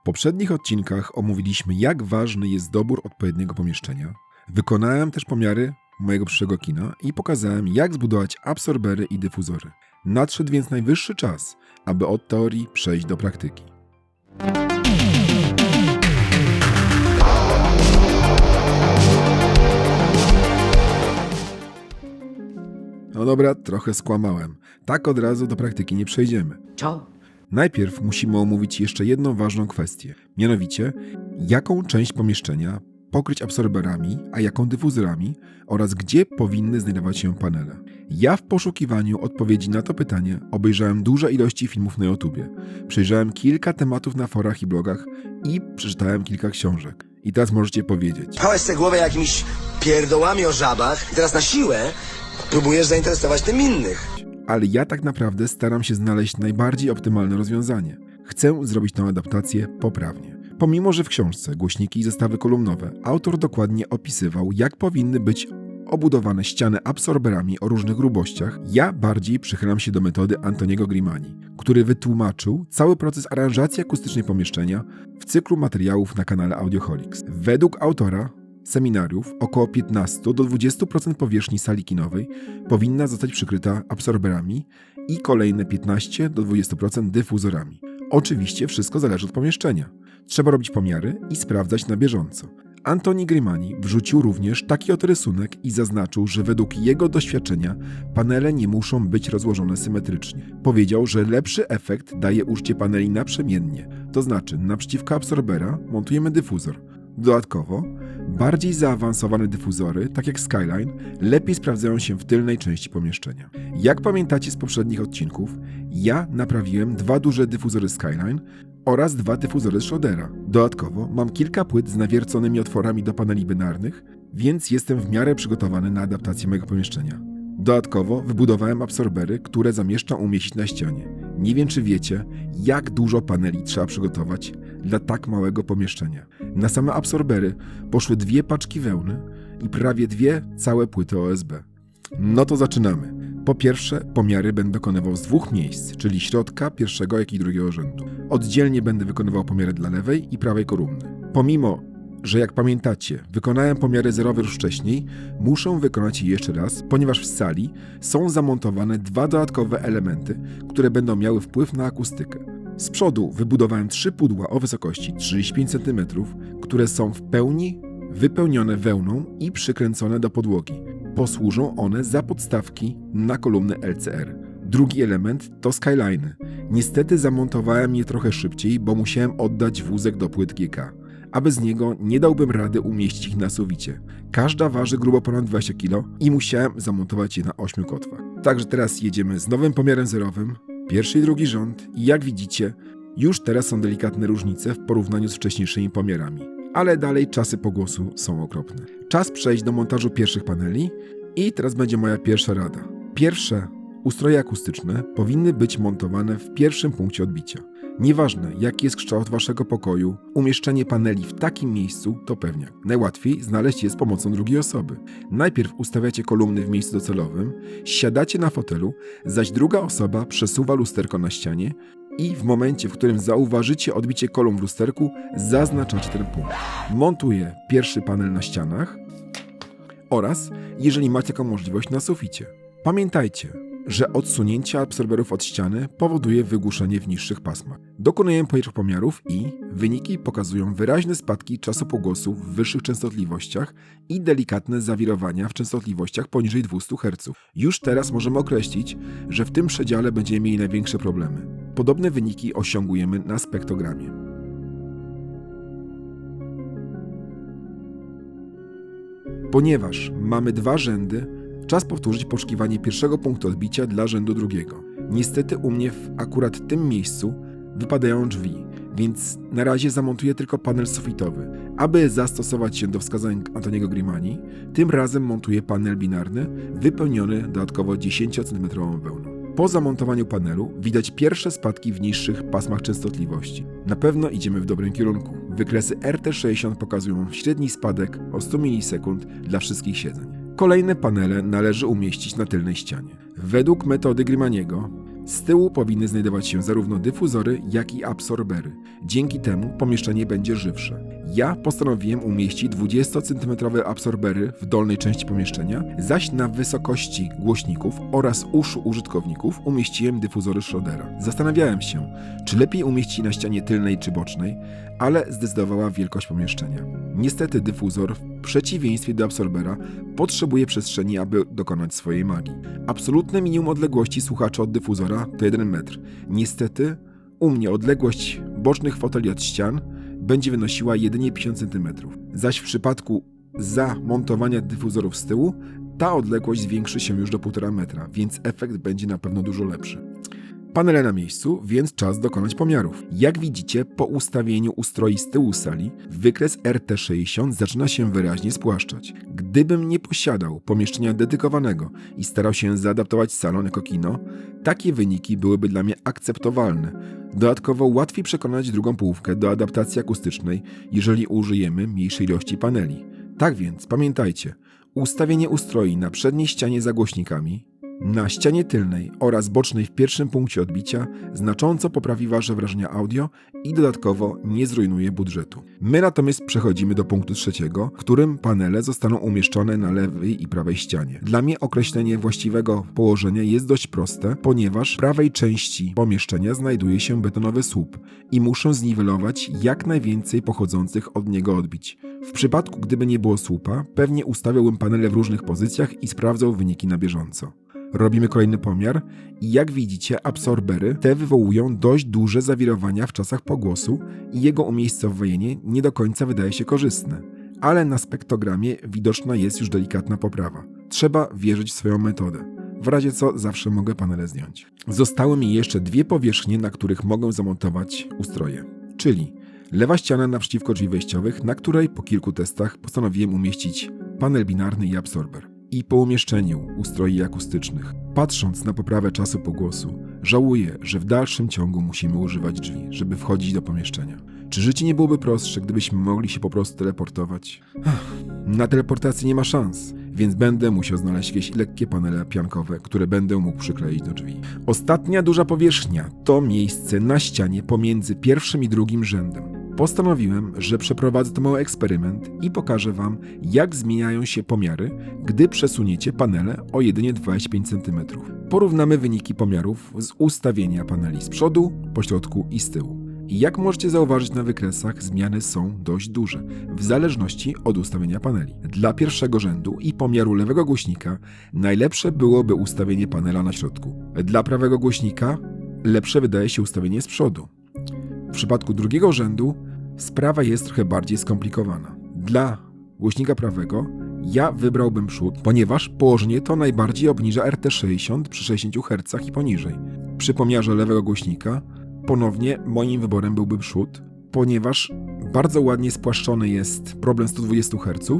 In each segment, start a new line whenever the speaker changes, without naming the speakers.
W poprzednich odcinkach omówiliśmy, jak ważny jest dobór odpowiedniego pomieszczenia. Wykonałem też pomiary mojego przyszłego kina i pokazałem, jak zbudować absorbery i dyfuzory. Nadszedł więc najwyższy czas, aby od teorii przejść do praktyki. No dobra, trochę skłamałem. Tak od razu do praktyki nie przejdziemy.
Co?
Najpierw musimy omówić jeszcze jedną ważną kwestię, mianowicie jaką część pomieszczenia pokryć absorberami, a jaką dyfuzorami oraz gdzie powinny znajdować się panele. Ja w poszukiwaniu odpowiedzi na to pytanie obejrzałem duże ilości filmów na YouTubie, przejrzałem kilka tematów na forach i blogach i przeczytałem kilka książek. I teraz możecie powiedzieć,
Pchałeś sobie głowę jakimiś pierdołami o żabach i teraz na siłę próbujesz zainteresować tym innych.
Ale ja tak naprawdę staram się znaleźć najbardziej optymalne rozwiązanie. Chcę zrobić tę adaptację poprawnie. Pomimo, że w książce Głośniki i zestawy kolumnowe autor dokładnie opisywał, jak powinny być obudowane ściany absorberami o różnych grubościach, ja bardziej przychylam się do metody Antoniego Grimani, który wytłumaczył cały proces aranżacji akustycznej pomieszczenia w cyklu materiałów na kanale Audioholics. Według autora seminariów około 15 do 20% powierzchni sali kinowej powinna zostać przykryta absorberami i kolejne 15 do 20% dyfuzorami. Oczywiście wszystko zależy od pomieszczenia. Trzeba robić pomiary i sprawdzać na bieżąco. Antoni Grimani wrzucił również taki oto rysunek i zaznaczył, że według jego doświadczenia panele nie muszą być rozłożone symetrycznie. Powiedział, że lepszy efekt daje użycie paneli naprzemiennie, to znaczy naprzeciwko absorbera montujemy dyfuzor. Dodatkowo, bardziej zaawansowane dyfuzory, tak jak Skyline, lepiej sprawdzają się w tylnej części pomieszczenia. Jak pamiętacie z poprzednich odcinków, ja naprawiłem dwa duże dyfuzory Skyline oraz dwa dyfuzory Schrodera. Dodatkowo mam kilka płyt z nawierconymi otworami do paneli binarnych, więc jestem w miarę przygotowany na adaptację mojego pomieszczenia. Dodatkowo wybudowałem absorbery, które zamieszczam umieścić na ścianie. Nie wiem, czy wiecie, jak dużo paneli trzeba przygotować dla tak małego pomieszczenia. Na same absorbery poszły dwie paczki wełny i prawie dwie całe płyty OSB. No to zaczynamy. Po pierwsze, pomiary będę dokonywał z dwóch miejsc, czyli środka pierwszego, jak i drugiego rzędu. Oddzielnie będę wykonywał pomiary dla lewej i prawej kolumny. Pomimo, że jak pamiętacie, wykonałem pomiary zerowe już wcześniej, muszę wykonać je jeszcze raz, ponieważ w sali są zamontowane dwa dodatkowe elementy, które będą miały wpływ na akustykę. Z przodu wybudowałem trzy pudła o wysokości 35 cm, które są w pełni wypełnione wełną i przykręcone do podłogi. Posłużą one za podstawki na kolumny LCR. Drugi element to skyline. Niestety zamontowałem je trochę szybciej, bo musiałem oddać wózek do płyt GK a bez niego nie dałbym rady umieścić ich na suficie. Każda waży grubo ponad 20 kg i musiałem zamontować je na 8 kotwach. Także teraz jedziemy z nowym pomiarem zerowym, pierwszy i drugi rząd i jak widzicie, już teraz są delikatne różnice w porównaniu z wcześniejszymi pomiarami. Ale dalej czasy pogłosu są okropne. Czas przejść do montażu pierwszych paneli i teraz będzie moja pierwsza rada. Pierwsze ustroje akustyczne powinny być montowane w pierwszym punkcie odbicia. Nieważne, jaki jest kształt waszego pokoju, umieszczenie paneli w takim miejscu to pewniak. Najłatwiej znaleźć je z pomocą drugiej osoby. Najpierw ustawiacie kolumny w miejscu docelowym, siadacie na fotelu, zaś druga osoba przesuwa lusterko na ścianie i w momencie, w którym zauważycie odbicie kolumn w lusterku, zaznaczacie ten punkt. Montuję pierwszy panel na ścianach oraz, jeżeli macie taką możliwość, na suficie. Pamiętajcie, że odsunięcie absorberów od ściany powoduje wygłuszenie w niższych pasmach. Dokonuję pierwszych pomiarów i wyniki pokazują wyraźne spadki czasu pogłosu w wyższych częstotliwościach i delikatne zawirowania w częstotliwościach poniżej 200 Hz. Już teraz możemy określić, że w tym przedziale będziemy mieli największe problemy. Podobne wyniki osiągujemy na spektrogramie. Ponieważ mamy dwa rzędy, czas powtórzyć poszukiwanie pierwszego punktu odbicia dla rzędu drugiego. Niestety u mnie w akurat tym miejscu wypadają drzwi, więc na razie zamontuję tylko panel sufitowy. Aby zastosować się do wskazań Antoniego Grimani, tym razem montuję panel binarny wypełniony dodatkowo 10 cm wełną. Po zamontowaniu panelu widać pierwsze spadki w niższych pasmach częstotliwości. Na pewno idziemy w dobrym kierunku. Wykresy RT60 pokazują średni spadek o 100 milisekund dla wszystkich siedzeń. Kolejne panele należy umieścić na tylnej ścianie. Według metody Grimaniego z tyłu powinny znajdować się zarówno dyfuzory, jak i absorbery. Dzięki temu pomieszczenie będzie żywsze. Ja postanowiłem umieścić 20 cm absorbery w dolnej części pomieszczenia, zaś na wysokości głośników oraz uszu użytkowników umieściłem dyfuzory Schrodera. Zastanawiałem się, czy lepiej umieścić na ścianie tylnej czy bocznej, ale zdecydowała wielkość pomieszczenia. Niestety dyfuzor, w przeciwieństwie do absorbera, potrzebuje przestrzeni, aby dokonać swojej magii. Absolutne minimum odległości słuchacza od dyfuzora to 1 metr. Niestety, u mnie odległość bocznych foteli od ścian będzie wynosiła jedynie 50 cm, zaś w przypadku zamontowania dyfuzorów z tyłu ta odległość zwiększy się już do 1,5 metra, więc efekt będzie na pewno dużo lepszy. Panele na miejscu, więc czas dokonać pomiarów. Jak widzicie, po ustawieniu ustroi z tyłu sali, wykres RT60 zaczyna się wyraźnie spłaszczać. Gdybym nie posiadał pomieszczenia dedykowanego i starał się zaadaptować salon jako kino, takie wyniki byłyby dla mnie akceptowalne. Dodatkowo łatwiej przekonać drugą połówkę do adaptacji akustycznej, jeżeli użyjemy mniejszej ilości paneli. Tak więc pamiętajcie, ustawienie ustroi na przedniej ścianie za głośnikami, na ścianie tylnej oraz bocznej w pierwszym punkcie odbicia znacząco poprawi Wasze wrażenia audio i dodatkowo nie zrujnuje budżetu. My natomiast przechodzimy do punktu trzeciego, w którym panele zostaną umieszczone na lewej i prawej ścianie. Dla mnie określenie właściwego położenia jest dość proste, ponieważ w prawej części pomieszczenia znajduje się betonowy słup i muszę zniwelować jak najwięcej pochodzących od niego odbić. W przypadku gdyby nie było słupa, pewnie ustawiałbym panele w różnych pozycjach i sprawdzał wyniki na bieżąco. Robimy kolejny pomiar i jak widzicie, absorbery te wywołują dość duże zawirowania w czasach pogłosu i jego umiejscowienie nie do końca wydaje się korzystne. Ale na spektogramie widoczna jest już delikatna poprawa. Trzeba wierzyć w swoją metodę. W razie co zawsze mogę panele zdjąć. Zostały mi jeszcze dwie powierzchnie, na których mogę zamontować ustroje. Czyli lewa ściana naprzeciwko drzwi wejściowych, na której po kilku testach postanowiłem umieścić panel binarny i absorber i po umieszczeniu ustroi akustycznych. Patrząc na poprawę czasu pogłosu, żałuję, że w dalszym ciągu musimy używać drzwi, żeby wchodzić do pomieszczenia. Czy życie nie byłoby prostsze, gdybyśmy mogli się po prostu teleportować? Na teleportację nie ma szans, więc będę musiał znaleźć jakieś lekkie panele piankowe, które będę mógł przykleić do drzwi. Ostatnia duża powierzchnia to miejsce na ścianie pomiędzy pierwszym i drugim rzędem. Postanowiłem, że przeprowadzę to mały eksperyment i pokażę Wam, jak zmieniają się pomiary, gdy przesuniecie panele o jedynie 25 cm. Porównamy wyniki pomiarów z ustawienia paneli z przodu, pośrodku i z tyłu. Jak możecie zauważyć na wykresach, zmiany są dość duże, w zależności od ustawienia paneli. Dla pierwszego rzędu i pomiaru lewego głośnika najlepsze byłoby ustawienie panela na środku. Dla prawego głośnika lepsze wydaje się ustawienie z przodu. W przypadku drugiego rzędu sprawa jest trochę bardziej skomplikowana. Dla głośnika prawego ja wybrałbym przód, ponieważ położenie to najbardziej obniża RT60 przy 60 Hz i poniżej. Przy pomiarze lewego głośnika ponownie moim wyborem byłby przód, ponieważ bardzo ładnie spłaszczony jest problem 120 Hz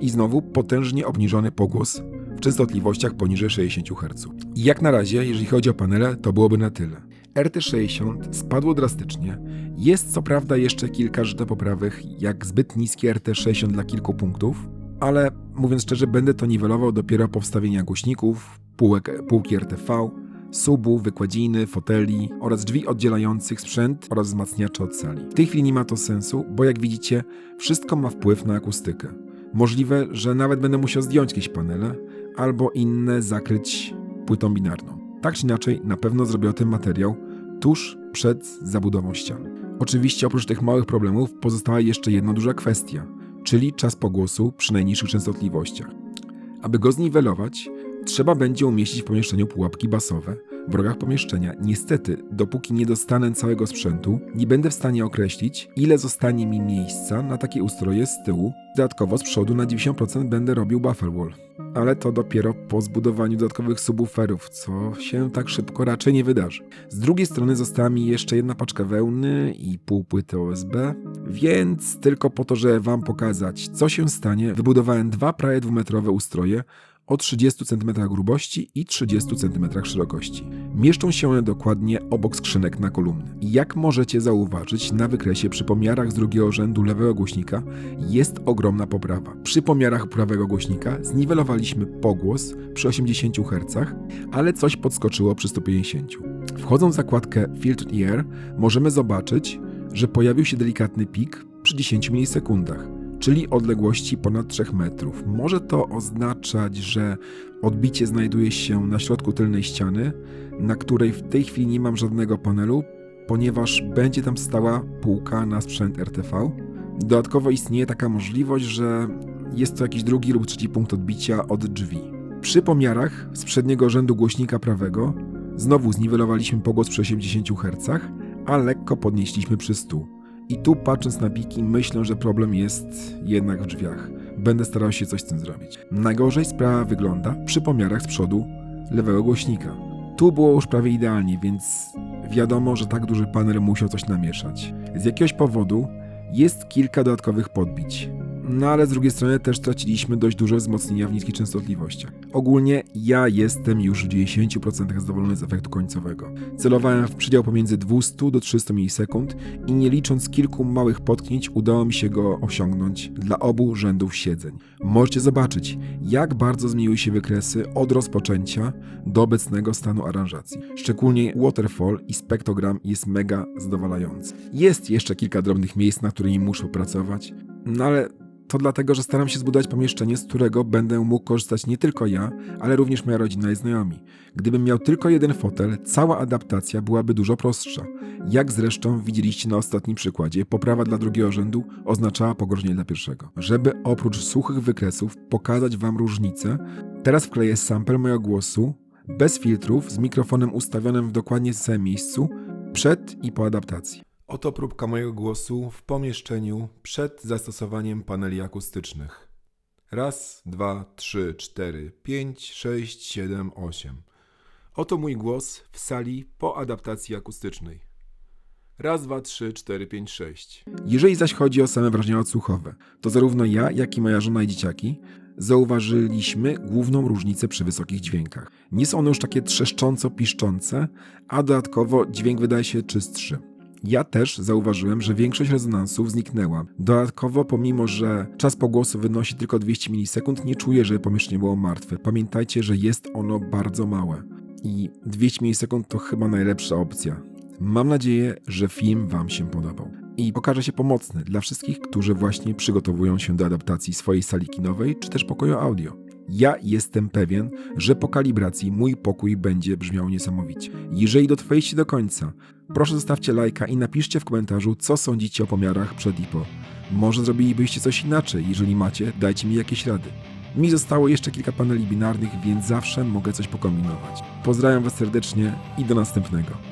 i znowu potężnie obniżony pogłos w częstotliwościach poniżej 60 Hz. I jak na razie, jeżeli chodzi o panele, to byłoby na tyle. RT60 spadło drastycznie. Jest co prawda jeszcze kilka rzeczy poprawych, jak zbyt niskie RT60 dla kilku punktów, ale mówiąc szczerze, będę to niwelował dopiero po wstawieniu głośników, półek, półki RTV, subu, wykładziny, foteli oraz drzwi oddzielających sprzęt oraz wzmacniacze od sali. W tej chwili nie ma to sensu, bo jak widzicie, wszystko ma wpływ na akustykę. Możliwe, że nawet będę musiał zdjąć jakieś panele albo inne zakryć płytą binarną. Tak czy inaczej, na pewno zrobię o tym materiał tuż przed zabudową ścian. Oczywiście oprócz tych małych problemów pozostała jeszcze jedna duża kwestia, czyli czas pogłosu przy najniższych częstotliwościach. Aby go zniwelować, trzeba będzie umieścić w pomieszczeniu pułapki basowe w rogach pomieszczenia. Niestety, dopóki nie dostanę całego sprzętu, nie będę w stanie określić, ile zostanie mi miejsca na takie ustroje z tyłu. Dodatkowo z przodu na 90% będę robił buffer wall. Ale to dopiero po zbudowaniu dodatkowych subwooferów, co się tak szybko raczej nie wydarzy. Z drugiej strony została mi jeszcze jedna paczka wełny i pół płyty OSB, więc tylko po to, żeby wam pokazać, co się stanie, wybudowałem dwa prawie dwumetrowe ustroje, o 30 cm grubości i 30 cm szerokości. Mieszczą się one dokładnie obok skrzynek na kolumny. Jak możecie zauważyć na wykresie przy pomiarach z drugiego rzędu lewego głośnika jest ogromna poprawa. Przy pomiarach prawego głośnika zniwelowaliśmy pogłos przy 80 Hz, ale coś podskoczyło przy 150. Wchodząc w zakładkę Filter Ear możemy zobaczyć, że pojawił się delikatny pik przy 10 milisekundach, czyli odległości ponad 3 metrów. Może to oznaczać, że odbicie znajduje się na środku tylnej ściany, na której w tej chwili nie mam żadnego panelu, ponieważ będzie tam stała półka na sprzęt RTV. Dodatkowo istnieje taka możliwość, że jest to jakiś drugi lub trzeci punkt odbicia od drzwi. Przy pomiarach z przedniego rzędu głośnika prawego znowu zniwelowaliśmy pogłos przy 80 Hz, a lekko podnieśliśmy przy 100. I tu patrząc na piki myślę, że problem jest jednak w drzwiach. Będę starał się coś z tym zrobić. Najgorzej sprawa wygląda przy pomiarach z przodu lewego głośnika. Tu było już prawie idealnie, więc wiadomo, że tak duży panel musiał coś namieszać. Z jakiegoś powodu jest kilka dodatkowych podbić. No ale z drugiej strony też straciliśmy dość duże wzmocnienia w niskich częstotliwościach. Ogólnie ja jestem już w 90% zadowolony z efektu końcowego. Celowałem w przedział pomiędzy 200 do 300 milisekund i nie licząc kilku małych potknięć udało mi się go osiągnąć dla obu rzędów siedzeń. Możecie zobaczyć, jak bardzo zmieniły się wykresy od rozpoczęcia do obecnego stanu aranżacji. Szczególnie Waterfall i Spektogram jest mega zadowalający. Jest jeszcze kilka drobnych miejsc, na którymi muszę pracować, no ale to dlatego, że staram się zbudować pomieszczenie, z którego będę mógł korzystać nie tylko ja, ale również moja rodzina i znajomi. Gdybym miał tylko jeden fotel, cała adaptacja byłaby dużo prostsza. Jak zresztą widzieliście na ostatnim przykładzie, poprawa dla drugiego rzędu oznaczała pogorszenie dla pierwszego. Żeby oprócz suchych wykresów pokazać Wam różnicę, teraz wkleję sample mojego głosu bez filtrów z mikrofonem ustawionym w dokładnie samym miejscu przed i po adaptacji. Oto próbka mojego głosu w pomieszczeniu przed zastosowaniem paneli akustycznych. Raz, dwa, trzy, cztery, pięć, sześć, siedem, osiem. Oto mój głos w sali po adaptacji akustycznej. Raz, dwa, trzy, cztery, pięć, sześć. Jeżeli zaś chodzi o same wrażenia odsłuchowe, to zarówno ja, jak i moja żona i dzieciaki zauważyliśmy główną różnicę przy wysokich dźwiękach. Nie są one już takie trzeszcząco piszczące, a dodatkowo dźwięk wydaje się czystszy. Ja też zauważyłem, że większość rezonansów zniknęła. Dodatkowo, pomimo że czas pogłosu wynosi tylko 200 milisekund, nie czuję, że pomieszczenie było martwe. Pamiętajcie, że jest ono bardzo małe. I 200 milisekund to chyba najlepsza opcja. Mam nadzieję, że film Wam się podobał i okaże się pomocny dla wszystkich, którzy właśnie przygotowują się do adaptacji swojej sali kinowej czy też pokoju audio. Ja jestem pewien, że po kalibracji mój pokój będzie brzmiał niesamowicie. Jeżeli dotrwaliście do końca, proszę zostawcie lajka i napiszcie w komentarzu, co sądzicie o pomiarach przed i po. Może zrobilibyście coś inaczej, jeżeli macie, dajcie mi jakieś rady. Mi zostało jeszcze kilka paneli binarnych, więc zawsze mogę coś pokombinować. Pozdrawiam Was serdecznie i do następnego.